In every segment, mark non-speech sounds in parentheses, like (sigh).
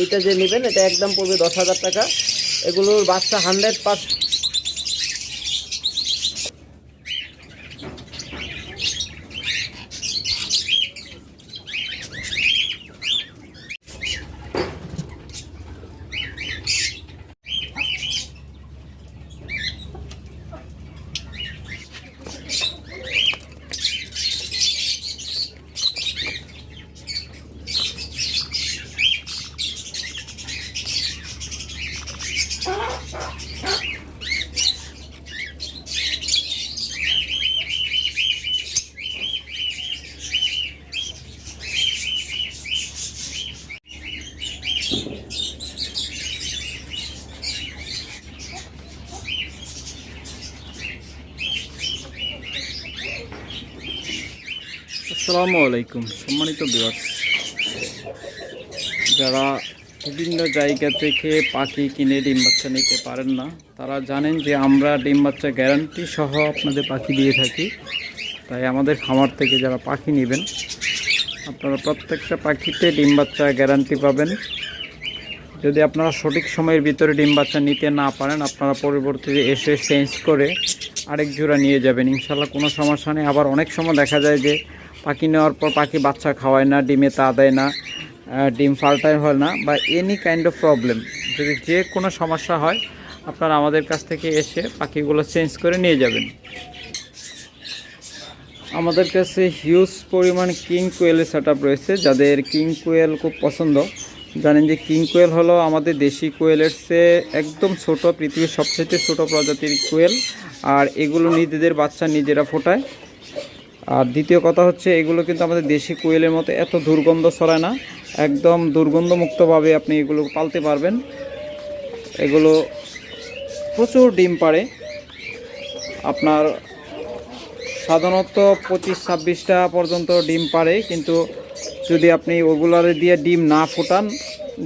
এইটা যে নেবেন এটা একদম পড়বে দশ হাজার টাকা। এগুলোর বাচ্চা হান্ড্রেড পার্সেন্ট আসসালামু আলাইকুম সম্মানিত বিভাগ যারা বিভিন্ন জায়গা থেকে পাখি কিনে ডিম বাচ্চা নিতে পারেন না। তারা জানেন যে আমরা ডিম বাচ্চা গ্যারান্টি সহ আপনাদের পাখি দিয়ে থাকি। তাই আমাদের খামার থেকে যারা পাখি নেবেন, আপনারা প্রত্যেকটা পাখিতে ডিম বাচ্চা গ্যারান্টি পাবেন। যদি আপনারা সঠিক সময়ের ভিতরে ডিম বাচ্চা নিতে না পারেন, আপনারা পরবর্তীতে এসে চেঞ্জ করে আরেক জোড়া নিয়ে যাবেন। ইনশাল্লাহ কোনো সমস্যা নেই। আবার অনেক সময় দেখা যায় যে পাখি নেওয়ার পর পাখি বাচ্চা খাওয়ায় না, ডিমে তা দেয় না। ডিম ফাল্টাই হয় না বা এনি কাইন্ড অফ প্রবলেম যদি যে কোনো সমস্যা হয়, আপনারা আমাদের কাছ থেকে এসে পাখিগুলো চেঞ্জ করে নিয়ে যাবেন। আমাদের কাছে হিউজ পরিমাণ কিং কোয়েলের সেট রয়েছে, যাদের কিং কোয়েল খুব পছন্দ। জানেন যে কিং কোয়েল হলো আমাদের দেশি কোয়েলের চেয়ে একদম ছোট, পৃথিবীর সবচেয়ে ছোট প্রজাতির কোয়েল আর এগুলো নিজেদের বাচ্চা নিজেরা ফোটায়। আর দ্বিতীয় কথা হচ্ছে, এগুলো কিন্তু আমাদের দেশি কোয়েলের মতো এত দুর্গন্ধ ছড়ায় না। একদম দুর্গন্ধমুক্তভাবে আপনি এগুলো পালতে পারবেন। এগুলো প্রচুর ডিম পাড়ে। আপনার সাধারণত পঁচিশ ছাব্বিশটা পর্যন্ত ডিম পারে কিন্তু যদি আপনি ওগুলারে দিয়ে ডিম না ফোটান,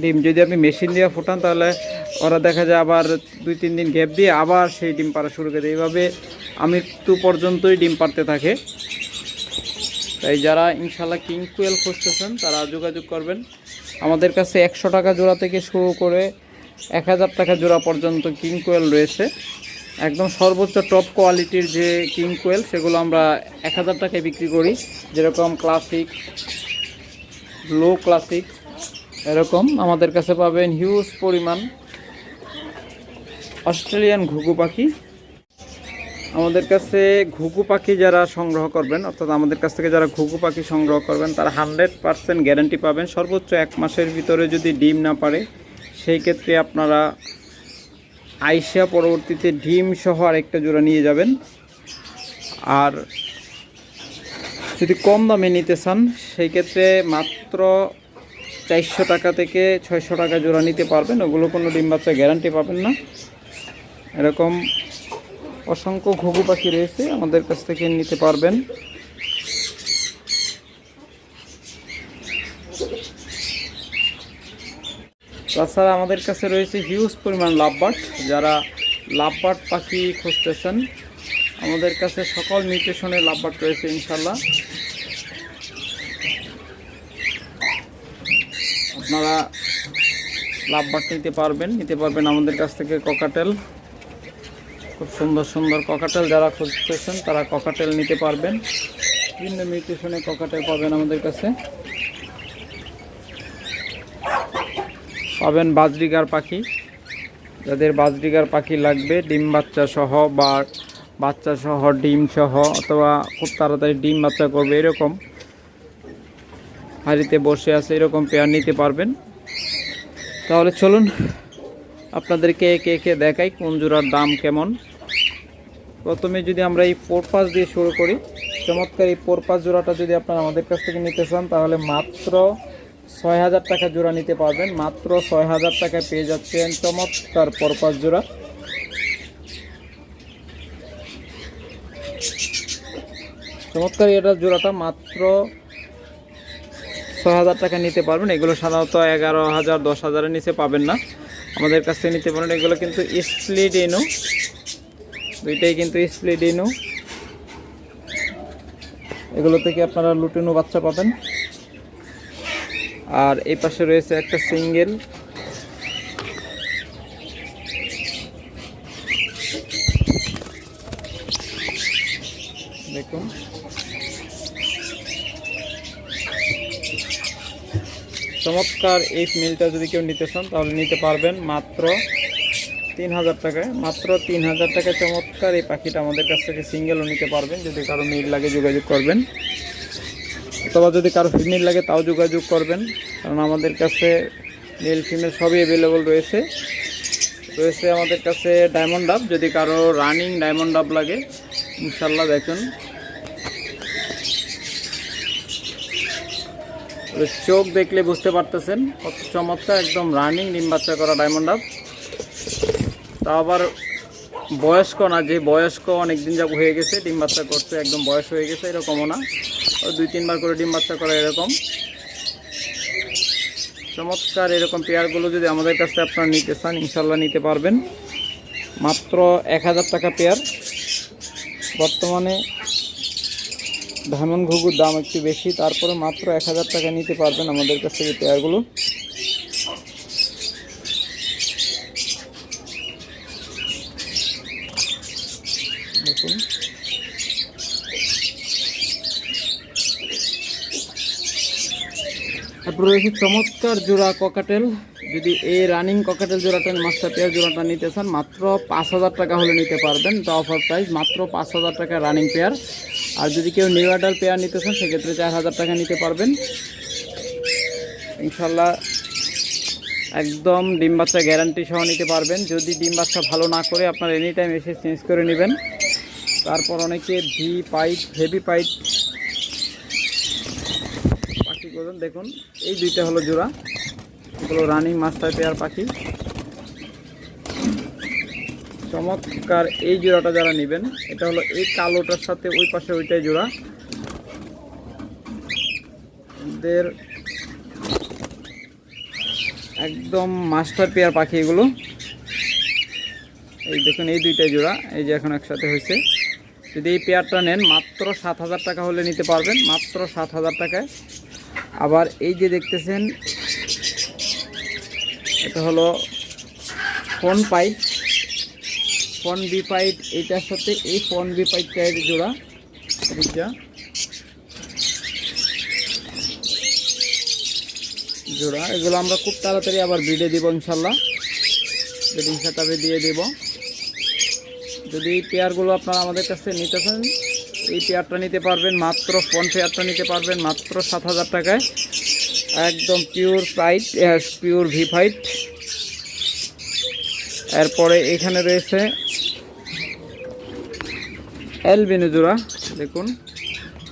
ডিম যদি আপনি মেশিন দিয়ে ফোটান, তাহলে ওরা দেখা যায় আবার দুই, তিন দিন গ্যাপ দিয়ে আবার সেই ডিম পাড়া শুরু করে এইভাবে আমৃত্যু পর্যন্তই ডিম পাড়তে থাকে। তাই যারা ইনশাল্লাহ কিং কুয়েল খুঁজতেছেন, তারা যোগাযোগ করবেন। আমাদের কাছে একশো টাকা জোড়া থেকে শুরু করে এক হাজার টাকা জোড়া পর্যন্ত কিং কোয়েল রয়েছে। একদম সর্বোচ্চ টপ কোয়ালিটির যে কিং কোয়েল সেগুলো আমরা এক হাজার টাকায় বিক্রি করি। যেরকম ক্লাসিক লো ক্লাসিক এরকম আমাদের কাছে পাবেন হিউজ পরিমাণ। অস্ট্রেলিয়ান ঘুঘু পাখি। আমাদের কাছে ঘুঘু পাখি যারা সংগ্রহ করবেন, অর্থাৎ আমাদের কাছ থেকে যারা ঘুঘু পাখি সংগ্রহ করবেন, তারা হান্ড্রেড পারসেন্ট গ্যারান্টি পাবেন। সর্বোচ্চ এক মাসের ভিতরে যদি ডিম না পারে, সেই ক্ষেত্রে আপনারা আইসা পরবর্তীতে ডিম সহ আরেকটা জোড়া নিয়ে যাবেন। আর যদি কম দামে নিতে চান, সেই ক্ষেত্রে মাত্র চারশো টাকা থেকে ছয়শো টাকা জোড়া নিতে পারবেন। ওগুলো কোনো ডিম বাচ্চা গ্যারান্টি পাবেন না। এরকম অসংখ্য ঘুঘু পাখি রয়েছে, আমাদের কাছ থেকে নিতে পারবেন। তাছাড়া আমাদের কাছে রয়েছে হিউজ পরিমাণ লাভবার্ড যারা লাভবার্ড পাখি খুঁজতেছেন, আমাদের কাছে সকল মিউটেশনের লাভবার্ড রয়েছে ইনশাল্লাহ আপনারা লাভবার্ড নিতে পারবেন নিতে পারবেন আমাদের কাছ থেকে ককাটেল খুব সুন্দর সুন্দর ককাটেল যারা খুঁজতেছেন, তারা ককাটেল নিতে পারবেন। বিভিন্ন মিউটেশনে ককাটেল পাবেন আমাদের কাছে। পাবেন বাজরিগার পাখি। যাদের বাজরিগার পাখি লাগবে, ডিম বাচ্চা সহ বা বাচ্চা সহ, ডিম সহ, অথবা খুব তাড়াতাড়ি ডিম বাচ্চা করবে, এরকম। হাড়িতে বসে আছে, এরকম পেয়ার নিতে পারবেন। তাহলে চলুন, আপনাদেরকে একে একে দেখাই, কোন জোড়ার দাম কেমন? প্রথমে যদি আমরা এই পোরপাস দিয়ে শুরু করি, চমৎকার এই পোরপাস জোড়াটা যদি আপনারা আমাদের কাছ থেকে নিতে চান, তাহলে মাত্র ছয় হাজার টাকা জোড়া নিতে পারবেন। মাত্র ছয় হাজার টাকায় পেয়ে যাচ্ছেন চমৎকার পরপাস জোড়া। চমৎকার এটার জোড়াটা মাত্র ছয় হাজার টাকা নিতে পারবেন। এগুলো সাধারণত এগারো হাজার, দশ হাজারের নিচে পাবেন না। আমাদের কাছ থেকে নিতে পারেন। এগুলো কিন্তু স্প্লিট এনো দুইটাই কিন্তু স্প্লিট ইনু এগুলো থেকে আপনারা লুটিনু বাচ্চা পাবেন। আর এই পাশে রয়েছে একটা সিঙ্গেল দেখুন। চমৎকার এই মিলটা যদি কেউ নিতে চান, তাহলে নিতে পারবেন মাত্র তিন হাজার টাকায়, মাত্র তিন হাজার টাকায় চমৎকার এই পাখিটা আমাদের কাছ থেকে সিঙ্গেলও নিতে পারবেন। যদি কারও মিল লাগে যোগাযোগ করবেন। অথবা যদি কারও ফিমেল লাগে তাও যোগাযোগ করবেন। কারণ আমাদের কাছে মেল ফিমেল সবই অ্যাভেলেবল রয়েছে। রয়েছে আমাদের কাছে ডায়মন্ড ডাব যদি কারও রানিং ডায়মন্ড ডাব লাগে ইনশাল্লাহ দেখুন। চোখ দেখলে বুঝতে পারতেছেন কত চমৎকার, একদম রানিং ডিম বাচ্চা করা ডায়মন্ড ডাব আবার বয়স্ক না, যে বয়স্ক অনেক দিন যাব হয়ে গেছে, ডিম বাচ্চা করতে একদম বয়স হয়ে গেছে, এরকমও না। দুই, তিনবার করে ডিম বাচ্চা করা এরকম। চমৎকার এরকম পেয়ারগুলো যদি আমাদের কাছে আপনারা নিতে চান ইনশাল্লাহ নিতে পারবেন। মাত্র এক হাজার টাকা পেয়ার। বর্তমানে ধামন ঘুঘুর দাম একটু বেশি, তারপরে মাত্র এক হাজার টাকা নিতে পারবেন আমাদের কাছ থেকে পেয়ারগুলো। দেখুন। তারপর রয়েছে চমৎকার জোড়া ককাটেল যদি এই রানিং ককাটেল জোড়াটা মাস্টার পেয়ার জোড়াটা নিতে চান, মাত্র পাঁচ হাজার টাকা হলে নিতে পারবেন। এটা অফার প্রাইস মাত্র পাঁচ হাজার টাকা রানিং পেয়ার আর যদি কেউ নিউ অর্ডার পেয়ার নিতে চান, সেক্ষেত্রে চার হাজার টাকা নিতে পারবেন। ইনশাল্লাহ একদম ডিম বাচ্চা গ্যারান্টি সহ নিতে পারবেন। যদি ডিম বাচ্চা ভালো না করে আপনার এনি টাইম এসে চেঞ্জ করে নেবেন। তারপর অনেকে ভি পাইট হেভি পাইট পাখি করুন দেখুন, এই দুইটা হলো জোড়া। এগুলো রানিং মাস্টার পেয়ার পাখি। চমৎকার এই জোড়াটা যারা নেবেন, এটা হলো এই কালোটার সাথে ওই পাশে ওইটাই জোড়া। এদের একদম মাস্টার পেয়ার পাখি এগুলো। এই দেখুন, এই দুইটাই জোড়া, এই যে এখন একসাথে হয়েছে। যদি এই পেয়ারটা নেন, মাত্র সাত হাজার টাকা হলে নিতে পারবেন, মাত্র সাত হাজার টাকায়। আবার এই যে দেখতেছেন, এটা হলো fawn pied fawn B pied এইটার সাথে এই ফোন বি পাইপটার জোড়া। এইটা। জোড়া, এগুলো আমরা খুব তাড়াতাড়ি আবার ভিডে দিব ইনশাল্লাহ। ব্রিডিং সেটাপে দিয়ে দেব। যদি এই পেয়ারগুলো আপনারা আমাদের কাছে নিতে চান এই পেয়ারটা নিতে পারবেন মাত্র ফোন পেয়ারটা নিতে পারবেন মাত্র সাত হাজার টাকায়। একদম pure white pure V white এরপরে এখানে রয়েছে অ্যালবিনো জোড়া, দেখুন।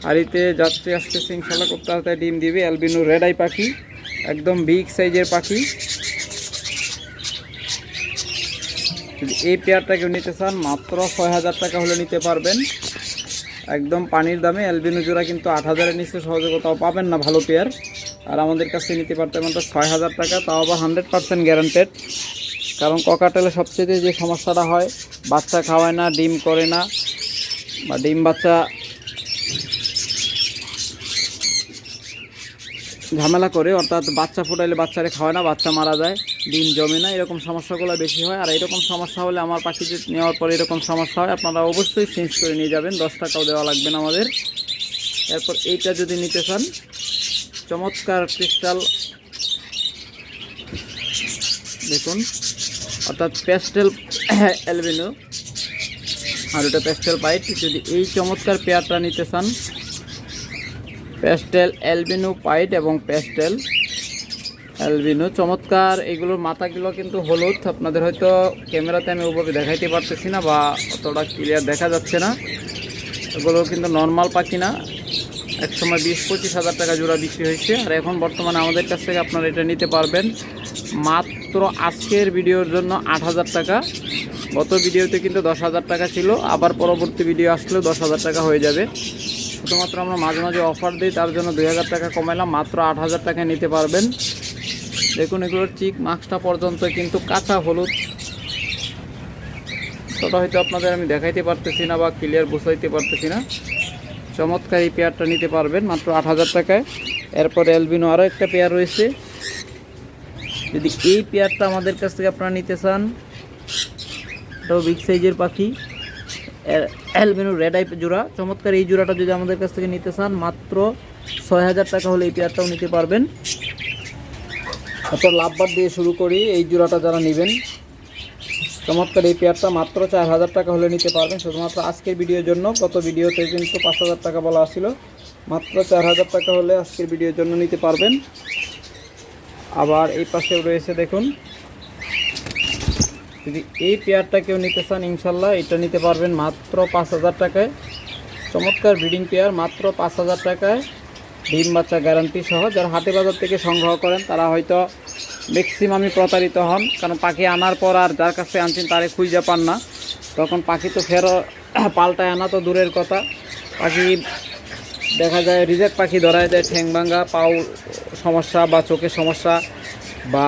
হাড়িতে যাচ্ছে, আসতেছে, ইনশাল্লাহ খুব তাড়াতাড়ি ডিম দিবে। অ্যালবিনো রেড আই পাখি, একদম বিগ সাইজের পাখি। যদি এই পেয়ারটা কেউ নিতে চান, মাত্র ছয় হাজার টাকা হলে নিতে পারবেন। একদম পানির দামে অ্যালবিনো কিন্তু আট হাজারের নিচে সহজে কোথাও পাবেন না, ভালো পেয়ার। আর আমাদের কাছে নিতে পারতেন মাত্র ছয় হাজার টাকা, তাও আবার হান্ড্রেড পারসেন্ট গ্যারান্টেড কারণ ককাটেলে সবচেয়ে যে সমস্যাটা হয়, বাচ্চা খাওয়ায় না, ডিম করে না, বা ডিম বাচ্চা ঝামেলা করে, অর্থাৎ বাচ্চা ফুটাইলে বাচ্চারে খাওয়ায় না, বাচ্চা মারা যায়, ডিম জমে না, এরকম সমস্যাগুলো বেশি হয়। আর এরকম সমস্যা হলে আমার পাখিতে নেওয়ার পরে এরকম সমস্যা হয়, আপনারা অবশ্যই চেঞ্জ করে নিয়ে যাবেন। দশ টাকাও দেওয়া লাগবে না আমাদের। এরপর এইটা যদি নিতে চান, চমৎকার ক্রিস্টাল দেখুন, অর্থাৎ প্যাস্টেল অ্যালবিনো (coughs) আর ওটা প্যাস্টেল পাইট যদি এই চমৎকার পেয়ারটা নিতে চান প্যাস্টেল অ্যালবিনো পাইট এবং প্যাস্টেল অ্যালবিনো। চমৎকার, এগুলোর মাথাগুলো কিন্তু হলুদ। আপনাদের হয়তো ক্যামেরাতে আমি ওভাবে দেখাইতে পারতেছি না বা অতটা ক্লিয়ার দেখা যাচ্ছে না। এগুলো কিন্তু নর্মাল পাখি না এক সময় বিশ, পঁচিশ হাজার টাকা জোড়া বিক্রি হয়েছে। আর এখন বর্তমানে আমাদের কাছ থেকে আপনারা এটা নিতে পারবেন। মাত্র আজকের ভিডিওর জন্য আট হাজার টাকা। গত ভিডিওতে কিন্তু দশ হাজার টাকা ছিল। আবার পরবর্তী ভিডিও আসলেও দশ হাজার টাকা হয়ে যাবে। শুধুমাত্র আমরা মাঝে মাঝে অফার দিই, তার জন্য দুই হাজার টাকা কমাইলাম, মাত্র আট হাজার টাকায় নিতে পারবেন। দেখুন, এগুলোর চিক মাস্কটা পর্যন্ত কিন্তু কাঁচা হলুদ। সেটা হয়তো আপনাদের আমি দেখাইতে পারতেছি না বা ক্লিয়ার বুঝাইতে পারতেছি না। চমৎকার এই পেয়ারটা নিতে পারবেন, মাত্র আট হাজার টাকায়। এরপর এলবিনো আরও একটা পেয়ার রয়েছে। যদি এই পেয়ারটা আমাদের কাছ থেকে আপনারা নিতে চান, এটাও বিগ সাইজের পাখি। অ্যালবিনো রেড আই জোড়া। চমৎকার এই জোড়াটা যদি আমাদের কাছ থেকে নিতে চান, মাত্র ছয় হাজার টাকা হলে এই পেয়ারটাও নিতে পারবেন। তারপর লাভবার দিয়ে শুরু করি, এই জোড়াটা যারা নেবেন, চমৎকার এই পেয়ারটা মাত্র চার হাজার টাকা হলে নিতে পারবেন। শুধুমাত্র আজকের ভিডিওর জন্য, গত ভিডিওতে কিন্তু পাঁচ হাজার টাকা বলা ছিল, মাত্র চার হাজার টাকা হলে আজকের ভিডিওর জন্য নিতে পারবেন। আবার এই পাশেও রয়েছে, দেখুন যদি এই পেয়ারটা কেউ নিতে চান, ইনশাল্লাহ এটা নিতে পারবেন মাত্র পাঁচ হাজার টাকায়। চমৎকার ব্রিডিং পেয়ার, মাত্র পাঁচ হাজার টাকায়। ডিম বাচ্চা গ্যারান্টি সহ, যারা হাটে বাজার থেকে সংগ্রহ করেন, তারা হয়তো ম্যাক্সিমামই প্রতারিত হন, কারণ পাখি আনার পর আর যার কাছে আনছেন তারে খুঁজে পান না। তখন পাখি তো ফেরো, (clears throat) পাল্টায় আনা তো দূরের কথা। পাখি দেখা যায়, রিজেক্ট পাখি ধরায় যায় ঠ্যাং ভাঙ্গা, পাও সমস্যা বা চোখের সমস্যা বা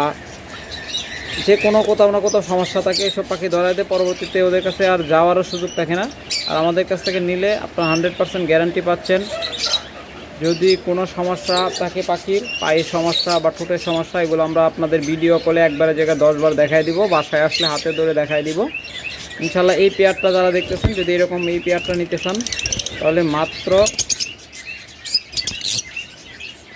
যে কোনো কোথাও না কোথাও সমস্যা থাকে, এসব পাখি দেয়। পরবর্তীতে ওদের কাছে আর যাওয়ারও সুযোগ থাকে না। আর আমাদের কাছ থেকে নিলে আপনার হান্ড্রেড পার্সেন্ট গ্যারান্টি পাচ্ছেন। যদি কোনো সমস্যা থাকে পাখির, পায়ের সমস্যা বা ঠোঁটের সমস্যা, এগুলো আমরা আপনাদের ভিডিও কলে একবারে জায়গায় দশবার দেখাই দিব, বাসায় আসলে হাতে ধরে দেখাই দিব। ইনশাল্লাহ এই পেয়ারটা যারা দেখতেছেন, যদি এরকম এই পেয়ারটা নিতে চান, তাহলে মাত্র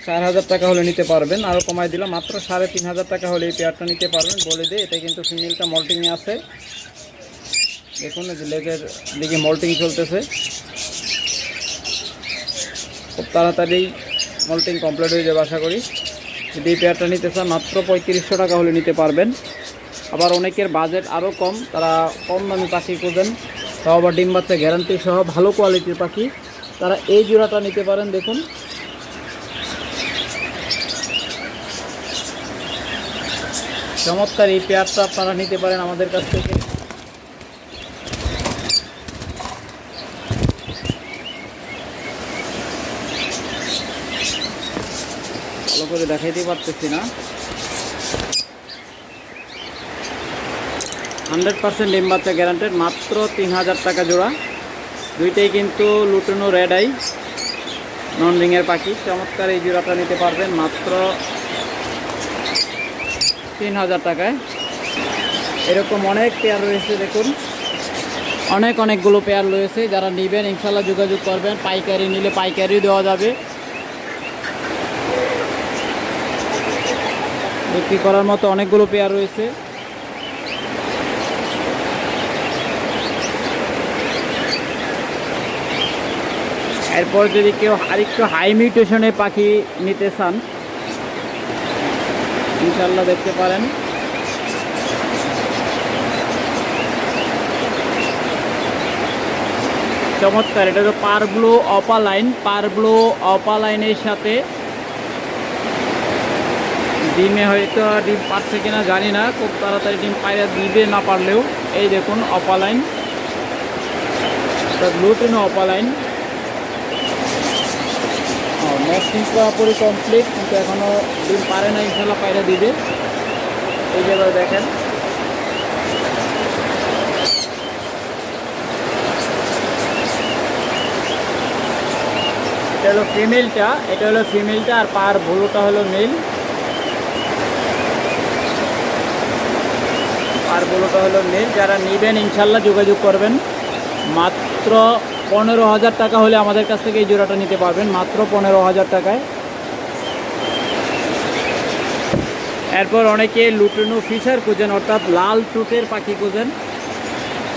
চার হাজার টাকা হলে নিতে পারবেন। আরও কমাই দিলাম, মাত্র সাড়ে তিন হাজার টাকা হলে এই পেয়ারটা নিতে পারবেন। বলে দিই এটা কিন্তু ফিমেলটা মল্টিংয়ে আছে। দেখুন লেগের দিকে মল্টিং চলতেছে। খুব তাড়াতাড়ি মল্টিং কমপ্লিট হয়ে যাবে, আশা করি। যদি এই পেয়ারটা নিতে চান, মাত্র পঁয়ত্রিশশো টাকা হলে নিতে পারবেন। আবার অনেকের বাজেট আরও কম, তারা কম দামি পাখি খোঁজেন। তাও আবার ডিম বাচ্চা গ্যারান্টি সহ ভালো কোয়ালিটির পাখি। তারা এই জোড়াটা নিতে পারেন, দেখুন। চমৎকার এই পেয়ারটা আপনারা নিতে পারেন আমাদের কাছ থেকে। ভালো করে দেখাইতে পারতেছি না। হান্ড্রেড পার্সেন্ট ডিম বাচ্চা গ্যারান্টেড, মাত্র তিন হাজার টাকা জোড়া। দুইটাই কিন্তু লুটেনো রেড আই নন রিংয়ের পাখি। চমৎকার এই জোড়াটা নিতে পারবেন, মাত্র তিন হাজার টাকায়। এরকম অনেক পেয়ার রয়েছে, দেখুন। অনেক অনেকগুলো পেয়ার রয়েছে, যারা নেবেন, ইনশাল্লাহ যোগাযোগ করবেন। পাইকারি নিলে পাইকারি দেওয়া যাবে। বিক্রি করার মতো অনেকগুলো পেয়ার রয়েছে। এরপর যদি কেউ আরেকটু হাই মিউটেশনের পাখি নিতে চান ইনশাল্লাহ দেখতে পারেন। চমৎকার, এটা হলো pearl blue opaline, pearl blue অপা লাইনের সাথে। ডিমে হয়তো ডিম পারছে কিনা জানি না, খুব তাড়াতাড়ি ডিম পাইরা দিবে না পারলেও। এই দেখুন, opaline. Blue ten opaline. Next পুরোপুরি কমপ্লিট কিন্তু এখনও ডিম পারে না ইনশাল্লাহ পায়রা দিবে। এই জায়গায় দেখেন। এটা হলো ফিমেলটা এটা হলো ফিমেলটা আর পার ভুলুটা হলো মেল আর ভুলুটা হলো মেল যারা নেবেন, ইনশাল্লাহ যোগাযোগ করবেন। মাত্র পনেরো হাজার টাকা হলে আমাদের কাছ থেকে এই জোড়াটা নিতে পারবেন, মাত্র পনেরো হাজার টাকায়। এরপর অনেকে লুটেনো ফিশার খুঁজেন, অর্থাৎ লাল টুটের পাখি খুঁজেন।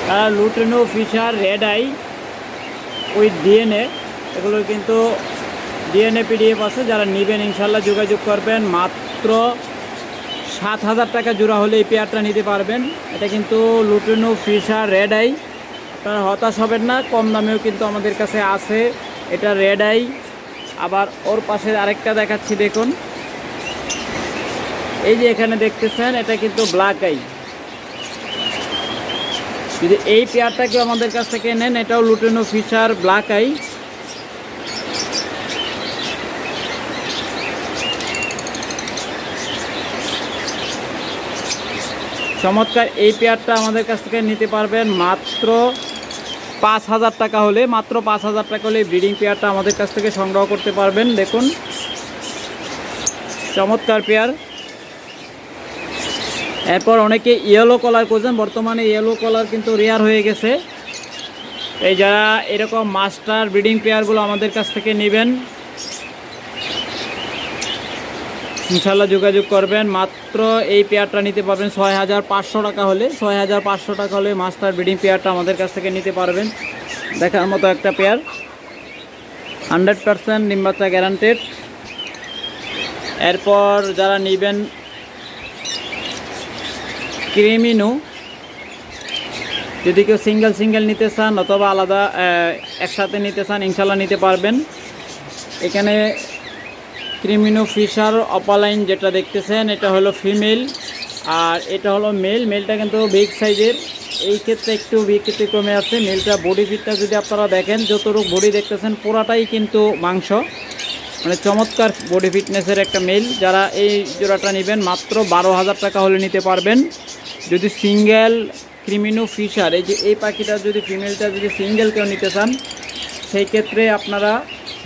তারা lutino fisher red eye with DNA, এগুলো কিন্তু ডিএনএ পিডিএফ আছে, যারা নেবেন ইনশাল্লাহ যোগাযোগ করবেন, মাত্র সাত হাজার টাকা জোড়া হলে এই পেয়ারটা নিতে পারবেন। এটা কিন্তু লুটেনো ফিশার রেড আই। আপনারা হতাশ হবেন না, কম দামেও কিন্তু আমাদের কাছে আছে। এটা রেড আই আবার ওর পাশে আরেকটা দেখাচ্ছি, দেখুন। এই যে এখানে দেখতেছেন, এটা কিন্তু ব্ল্যাক আই যদি এই পেয়ারটাকে আমাদের কাছ থেকে নেন, এটাও লুটেনো ফিচার ব্ল্যাক আই চমৎকার, এই পেয়ারটা আমাদের কাছ থেকে নিতে পারবেন মাত্র পাঁচ হাজার টাকা হলে, মাত্র পাঁচ হাজার টাকা হলে ব্রিডিং পেয়ারটা আমাদের কাছ থেকে সংগ্রহ করতে পারবেন। দেখুন, চমৎকার পেয়ার। এরপর অনেকে ইয়েলো কলার করছেন বর্তমানে ইয়েলো কলার কিন্তু রেয়ার হয়ে গেছে। এই যারা এরকম মাস্টার ব্রিডিং পেয়ারগুলো আমাদের কাছ থেকে নেবেন ইনশাল্লাহ যোগাযোগ করবেন। মাত্র এই পেয়ারটা নিতে পারবেন ছয় হাজার পাঁচশো টাকা হলে। ছয় হাজার পাঁচশো টাকা হলে মাস্টার ব্রিডিং পেয়ারটা আমাদের কাছ থেকে নিতে পারবেন। দেখার মতো একটা পেয়ার। হান্ড্রেড পারসেন্ট ডিম গ্যারান্টেড এরপর যারা নেবেন ক্রিমিনু যদি কেউ সিঙ্গেল সিঙ্গেল নিতে চান অথবা আলাদা একসাথে নিতে চান ইনশাল্লাহ নিতে পারবেন। এখানে ক্রিমিনো ফিশার অপালাইন যেটা দেখতেছেন, এটা হলো ফিমেল আর এটা হলো মেল। মেলটা কিন্তু বিগ সাইজের এই ক্ষেত্রে একটু ব্যতিক্রমে আছে। মেলটা বডি ফিটটা যদি আপনারা দেখেন, যতটুকু বডি দেখতেছেন, পুরাটাই কিন্তু মাংস। মানে চমৎকার বডি ফিটনেসের একটা মেল। যারা এই জোড়াটা নেবেন, মাত্র বারো হাজার টাকা হলে নিতে পারবেন। যদি সিঙ্গেল ক্রিমিনো ফিশার, এই যে এই পাখিটা যদি ফিমেলটা যদি সিঙ্গেল কেউ নিতে চান সেই ক্ষেত্রে আপনারা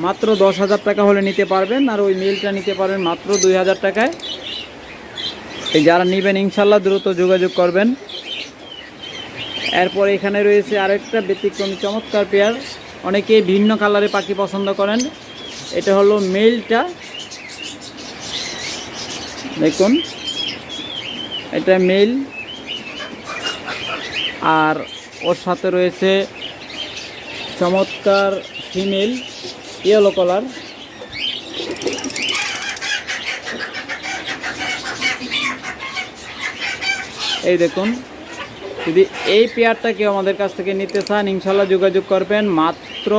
মাত্র দশ হাজার টাকা হলে নিতে পারবেন আর ওই মেলটা নিতে পারবেন মাত্র দুই হাজার টাকায়। এই যারা নেবেন, ইনশাল্লাহ দ্রুত যোগাযোগ করবেন। এরপর এখানে রয়েছে আরেকটা ব্যতিক্রমী চমৎকার পেয়ার অনেকেই ভিন্ন কালারে পাখি পছন্দ করেন। এটা হলো মেলটা দেখুন, এটা মেল আর ওর সাথে রয়েছে চমৎকার ফিমেল ইয়েলো কালার এই দেখুন, যদি এই পেয়ারটা কেউ আমাদের কাছ থেকে নিতে চান ইনশাল্লাহ যোগাযোগ করবেন। মাত্র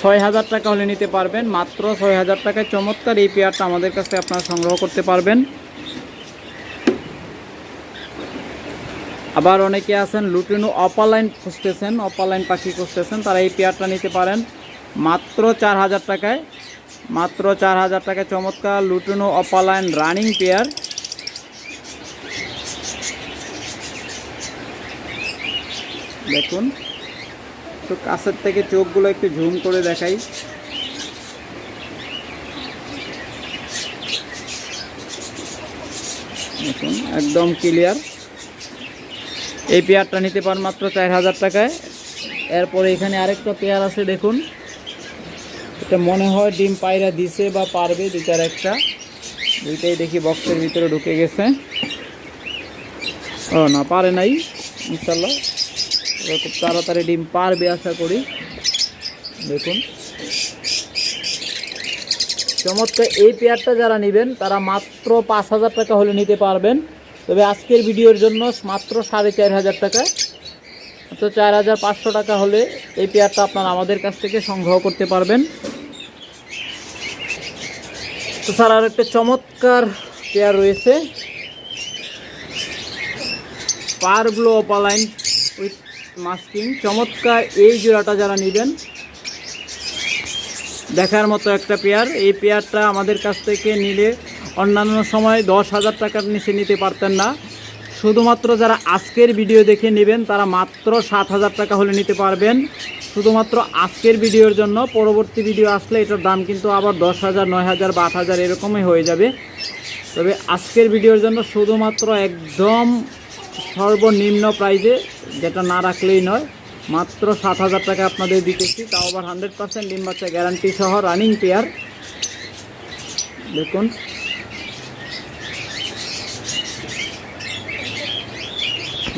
ছয় হাজার টাকা হলে নিতে পারবেন। মাত্র ছয় হাজার টাকায় চমৎকার এই পেয়ারটা আমাদের কাছ আপনারা সংগ্রহ করতে পারবেন। আবার অনেকে আছেন, লুটিনো অপালাইন খুঁজতেছেন, অপালাইন পাখি খুঁজতেছেন, তারা এই পেয়ারটা নিতে পারেন। মাত্র চার হাজার টাকায়, মাত্র চার হাজার টাকায় চমৎকার লুটিনো অপালাইন রানিং পেয়ার। দেখুন, একটু কাছের থেকে চোখগুলো একটু ঝুম করে দেখাই। দেখুন, একদম ক্লিয়ার এই পেয়ারটা নিতে পারেন মাত্র চার হাজার টাকায়। এরপরে এখানে আরেকটা পেয়ার আছে, দেখুন। এটা মনে হয় ডিম পায়রা দিছে বা পারবে দু চার একটা। দুইটাই দেখি বক্সের ভিতরে ঢুকে গেছে। ও না, পারে নাই ইনশাল্লাহ খুব তাড়াতাড়ি ডিম পারবে, আশা করি। দেখুন। চমৎকার, এই পেয়ারটা যারা নেবেন, তারা মাত্র পাঁচ হাজার টাকা হলে নিতে পারবেন। তবে আজকের ভিডিওর জন্য মাত্র সাড়ে চার হাজার টাকা। তো চার হাজার পাঁচশো টাকা হলে এই পেয়ারটা আপনারা আমাদের কাছ থেকে সংগ্রহ করতে পারবেন। তো স্যার, আর একটা চমৎকার পেয়ার রয়েছে। পারগুলো অপালাইন উইথ মাস্কিং চমৎকার এই জোড়াটা যারা নেবেন, দেখার মতো একটা পেয়ার এই পেয়ারটা আমাদের কাছ থেকে নিলে অন্যান্য সময় দশ হাজার টাকার নিচে নিতে পারতেন না। শুধুমাত্র যারা আজকের ভিডিও দেখে নেবেন, তারা মাত্র সাত হাজার টাকা হলে নিতে পারবেন। শুধুমাত্র আজকের ভিডিওর জন্য পরবর্তী ভিডিও আসলে এটার দাম কিন্তু আবার দশ হাজার, নয় হাজার বা আট হাজার এরকমই হয়ে যাবে। তবে আজকের ভিডিওর জন্য শুধুমাত্র একদম সর্বনিম্ন প্রাইজে, যেটা না রাখলেই নয়, মাত্র সাত হাজার টাকা আপনাদের দিতেছি। তাও আবার হান্ড্রেড পার্সেন্ট ডিম বাচ্চা গ্যারান্টি সহ রানিং পেয়ার দেখুন।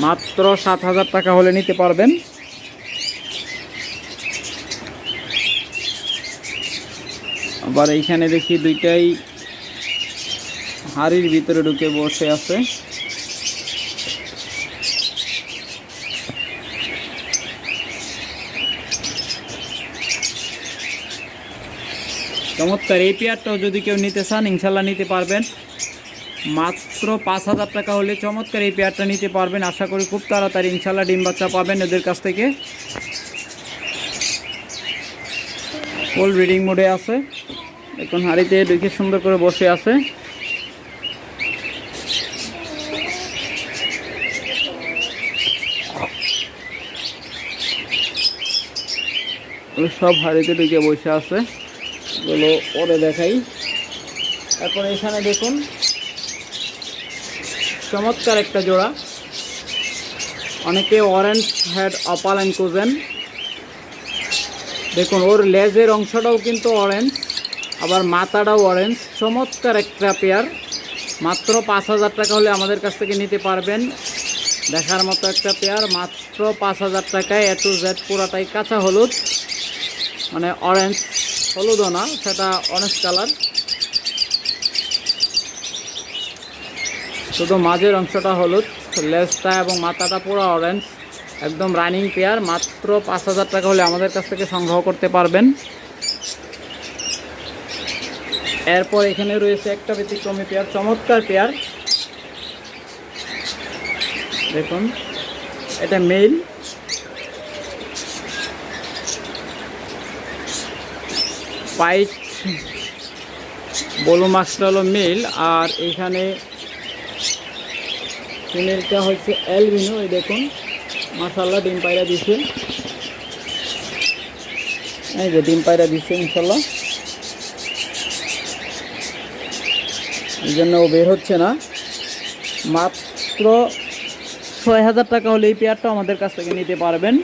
মাত্র সাত হাজার টাকা হলে নিতে পারবেন। আবার এইখানে দেখি দুইটাই হাড়ির ভিতরে ঢুকে বসে আছে। চমৎকার, এই পেয়ারটাও যদি কেউ নিতে চান, ইনশাল্লাহ নিতে পারবেন। মাত্র পাঁচ হাজার টাকা হলে চমৎকার এই পেয়ারটা নিতে পারবেন। আশা করি খুব তাড়াতাড়ি ইনশাল্লাহ ডিম বাচ্চা পাবেন এদের কাছ থেকে। ফুল ব্রিডিং মোডে আছে। এখন হাড়িতে ঢুকে সুন্দর করে বসে আছে। সব হাড়িতে ঢুকে বসে আছে। এগুলো পরে দেখাই। এখন এখানে দেখুন। চমৎকার একটা জোড়া। অনেকে অরেঞ্জ হ্যাড হেড অ্যান্ড কোজেন দেখুন, ওর লেজের অংশটাও কিন্তু অরেঞ্জ আবার মাথাটাও অরেঞ্জ চমৎকার একটা পেয়ার মাত্র পাঁচ হাজার টাকা হলে আমাদের কাছ থেকে নিতে পারবেন। দেখার মতো একটা পেয়ার মাত্র পাঁচ হাজার টাকায় এ টু জেড পুরাটাই কাঁচা হলুদ। মানে অরেঞ্জ হলুদও না, সেটা অরেঞ্জ কালার শুধু মাঝের অংশটা হলুদ, লেজটা এবং মাথাটা পুরো অরেঞ্জ একদম রানিং পেয়ার মাত্র পাঁচ হাজার টাকা হলে আমাদের কাছ থেকে সংগ্রহ করতে পারবেন। এরপর এখানে রয়েছে একটা ব্যতিক্রমী পেয়ার চমৎকার পেয়ার দেখুন, এটা মেল পাইট বলু মাছটা হলো মেল আর এখানে ফিমেলটা হচ্ছে অ্যালবিনো, এই দেখুন। মাসাল্লাহ ডিম পায়রা দিছে। এই যে ডিম পায়রা দিচ্ছে ইনশাল্লাহ এই জন্য ও বের হচ্ছে না। মাত্র ছয় হাজার টাকা হলে এই পেয়ারটা আমাদের কাছ থেকে নিতে পারবেন।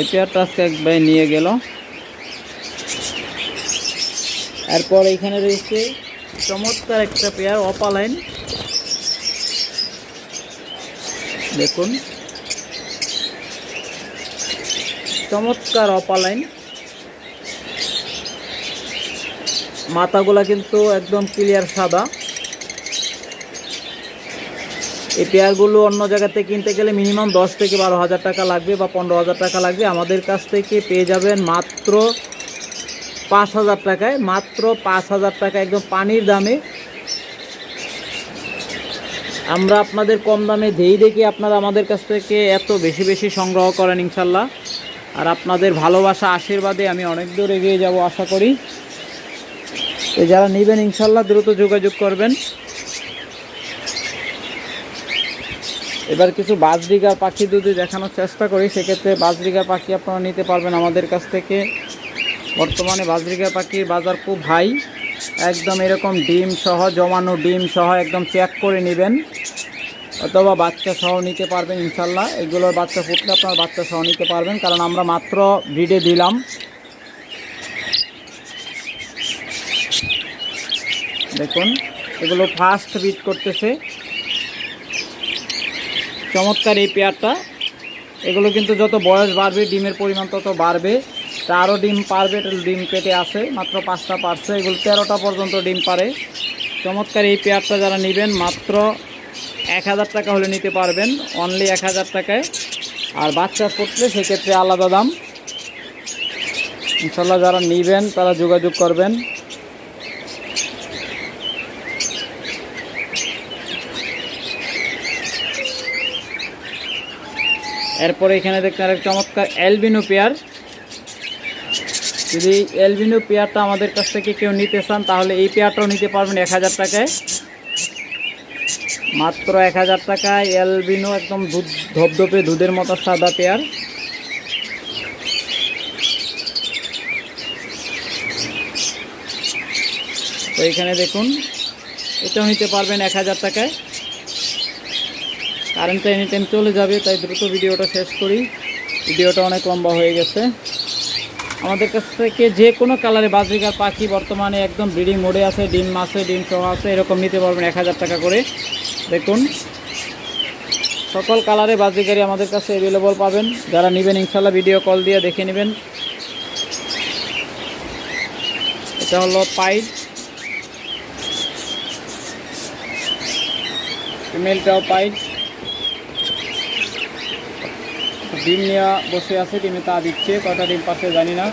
এই পেয়ারটা আজকে এক ভাই নিয়ে গেল। এরপর এখানে রয়েছে চমৎকার একটা পেয়ার অপালাইন। দেখুন। চমৎকার অপালাইন। মাথাগুলা কিন্তু একদম ক্লিয়ার সাদা। এই পেয়ারগুলো অন্য জায়গাতে কিনতে গেলে মিনিমাম দশ থেকে বারো হাজার টাকা লাগবে বা পনেরো হাজার টাকা লাগবে। আমাদের কাছ থেকে পেয়ে যাবেন মাত্র পাঁচ হাজার টাকায়, মাত্র পাঁচ হাজার টাকা একদম পানির দামে। আমরা আপনাদের কম দামে দেই দেখি আপনারা আমাদের কাছ থেকে এত বেশি বেশি সংগ্রহ করেন ইনশাল্লাহ। আর আপনাদের ভালোবাসা, আশীর্বাদে আমি অনেক দূর এগিয়ে যাব আশা করি। তো যারা নেবেন ইনশাল্লাহ দ্রুত যোগাযোগ করবেন। এবার কিছু বাজরিগার পাখি যদি দেখানোর চেষ্টা করি, সেক্ষেত্রে বাজরিগার পাখি আপনারা নিতে পারবেন আমাদের কাছ থেকে। বর্তমানে বাজরিকা পাখির বাজার খুব হাই। একদম এরকম ডিম সহ, জমানো ডিম সহ একদম চেক করে নেবেন। অথবা বাচ্চা সহ নিতে পারবেন ইনশাল্লাহ। এগুলোর বাচ্চা ফুটলে আপনার বাচ্চা সহ নিতে পারবেন, কারণ আমরা মাত্র ব্রিডে দিলাম। দেখুন, এগুলো ফার্স্ট বিট করতেছে। চমৎকার এই পেয়ারটা এগুলো কিন্তু যত বয়স বাড়বে, ডিমের পরিমাণ তত বাড়বে। আরও ডিম পারবে ডিম পেটে আছে, মাত্র পাঁচটা পারছে। এগুলো তেরোটা পর্যন্ত ডিম পারে। চমৎকার এই পেয়ারটা যারা নেবেন, মাত্র এক হাজার টাকা হলে নিতে পারবেন অনলি এক হাজার টাকায়। আর বাচ্চা ফুটলে সেক্ষেত্রে আলাদা দাম। ইনশাল্লাহ যারা নেবেন, তারা যোগাযোগ করবেন। এরপরে এখানে দেখতে আর চমৎকার অ্যালবিনো পেয়ার। যদি অ্যালবিনো পেয়ারটা আমাদের কাছ থেকে কেউ নিতে চান, তাহলে এই পেয়ারটাও নিতে পারবেন এক হাজার টাকায়। মাত্র এক হাজার টাকায় অ্যালবিনো একদম দুধ, ধপধপে দুধের মতো সাদা পেয়ার। তো এখানে দেখুন, এটাও নিতে পারবেন এক হাজার টাকায়। কারেন্টটা এনি টাইম চলে যাবে, তাই দ্রুত ভিডিওটা শেষ করি। ভিডিওটা অনেক লম্বা হয়ে গেছে। আমাদের কাছ থেকে যে কোনো কালারে বাজরিকার পাখি বর্তমানে একদম ব্রিডিং মোডে আছে, ডিম মাছে, ডিম সহ আছে, এরকম নিতে পারবেন এক হাজার টাকা করে। দেখুন, সকল কালারে বাজরিকারি আমাদের কাছে অ্যাভেলেবল পাবেন। যারা নেবেন ইনশাল্লাহ ভিডিও কল দিয়ে দেখে নেবেন। এটা হলো পাইপ ফিমেলটাও পাইপ ডিম নেওয়া বসে আছে, ডিমে তা দিচ্ছে কটা ডিম পাশে জানি না।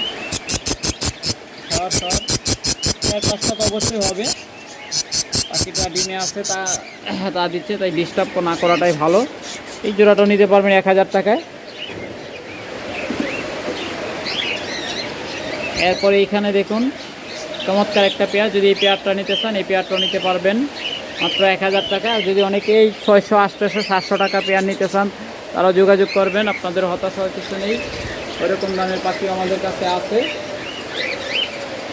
পাঁচটা তো অবশ্যই হবে। পাখিটা ডিমে আছে, তা তা দিচ্ছে, তাই ডিস্টার্ব না করাটাই ভালো। এই জোড়াটা নিতে পারবেন এক হাজার টাকায়। এরপরে এইখানে দেখুন, চমৎকার একটা পেয়ার। যদি এই পেয়ারটা নিতে চান, এই পেয়ারটাও নিতে পারবেন। মাত্র এক হাজার টাকা। যদি অনেকেই ছয়শো আটশোশো সাতশো টাকা পেয়ার নিতে চান তারা যোগাযোগ করবেন, আপনাদের হতাশ কিছু নেই। ওইরকম দামের পাখি আমাদের কাছে আছে।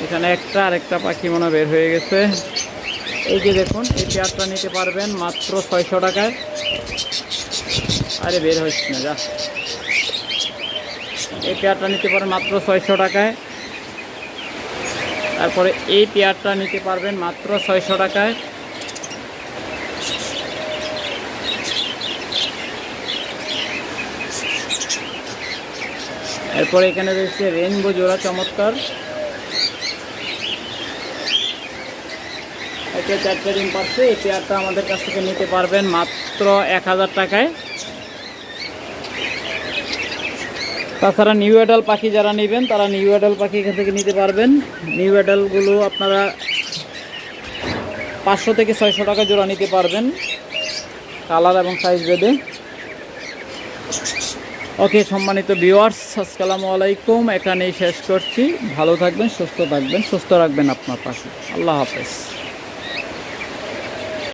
এখানে একটা আর একটা পাখি মনে বের হয়ে গেছে। এই যে দেখুন, এই পেয়ারটা নিতে পারবেন মাত্র ছয়শো টাকায়। আরে, বের হচ্ছে না, যা। এই পেয়ারটা নিতে পারেন মাত্র ছয়শো টাকায়। তারপরে এই পেয়ারটা নিতে পারবেন মাত্র ছয়শো টাকায়। এরপরে এখানে রয়েছে রেনবো জোড়া চমৎকার। এটা চারটে ডিম পাচ্ছে এই পেয়ারটা আমাদের কাছ থেকে নিতে পারবেন মাত্র এক হাজার টাকায়। তাছাড়া নিউ অ্যাডাল পাখি যারা নেবেন, তারা নিউ অ্যাডাল পাখি এখান থেকে নিতে পারবেন। নিউ অ্যাডালগুলো আপনারা পাঁচশো থেকে ছয়শো টাকা জোড়া নিতে পারবেন, কালার এবং সাইজ বেঁধে ওকে, সম্মানিত ভিউয়ার্স আসসালামু আলাইকুম। এখানেই শেষ করছি। ভালো থাকবেন, সুস্থ থাকবেন, সুস্থ রাখবেন আপনার পাশে। আল্লাহ হাফেজ।